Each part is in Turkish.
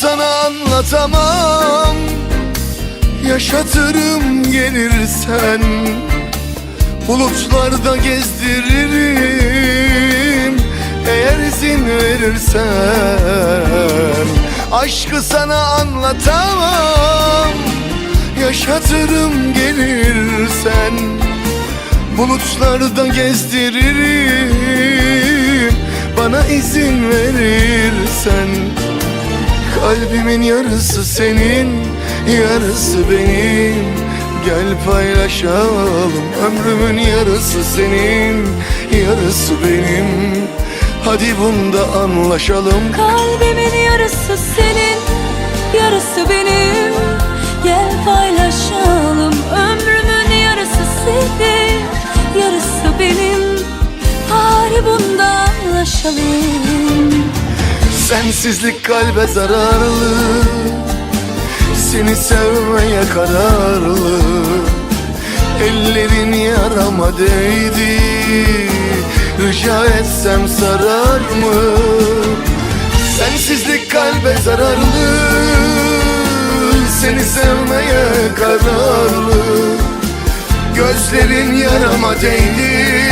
Sana anlatamam. Yaşatırım gelirsen Bulutlarda gezdiririm. Eğer izin verirsen Aşkı sana anlatamam. Yaşatırım gelirsen Bulutlarda gezdiririm. Bana izin verirsen Kalbimin yarısı senin Yarısı benim. Gel paylaşalım Ömrümün yarısı senin Yarısı benim. Hadi bunda anlaşalım. Kalbimin yarısı senin, yarısı benim. Gel paylaşalım Ömrümün yarısı senin, yarısı benim. Hadi bunda anlaşalım Sensizlik kalbe zararlı. Seni sevmeye kararlı. Ellerin yarama değdi. Rica etsem sarar mı? Sensizlik kalbe zararlı. Seni sevmeye kararlı. Gözlerin yarama değdi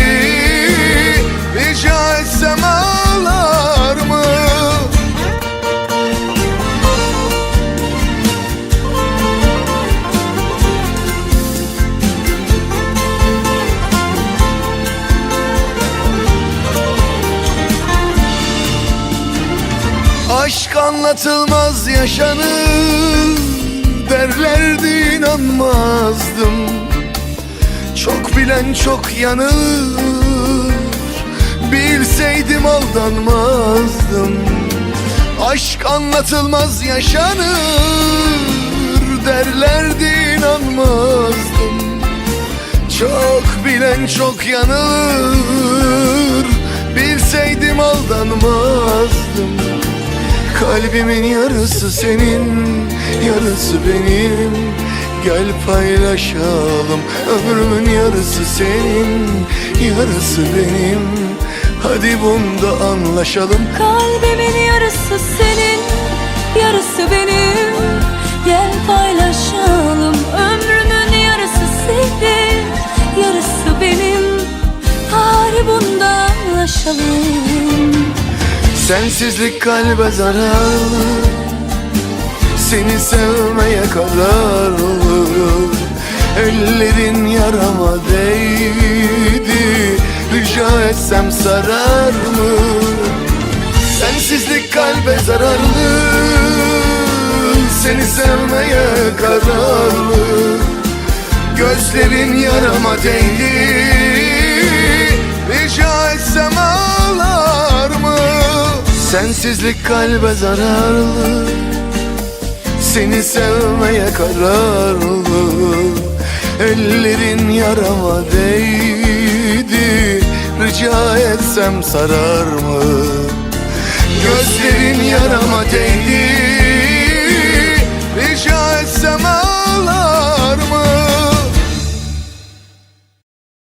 anlatılmaz yaşanır. Derlerdi inanmazdım. Çok bilen çok yanılır Bilseydim aldanmazdım. Aşk anlatılmaz yaşanır. Derlerdi inanmazdım. Çok bilen çok yanılır Bilseydim aldanmazdım Kalbimin yarısı senin, yarısı benim. Gel paylaşalım Ömrümün yarısı senin, yarısı benim. Hadi bunda anlaşalım. Kalbimin yarısı senin, yarısı benim Sensizlik kalbe zararlı Seni sevmeye kararlı Ellerin yarama değdi. Rica etsem sarar mı? Sensizlik kalbe zararlı Seni sevmeye kararlı Gözlerin yarama değdi. Rica etsem mı? Sensizlik kalbe zararlı. Seni sevmeye kararlı. Ellerin yarama değdi. Rica etsem sarar mı? Gözlerin yarama değdi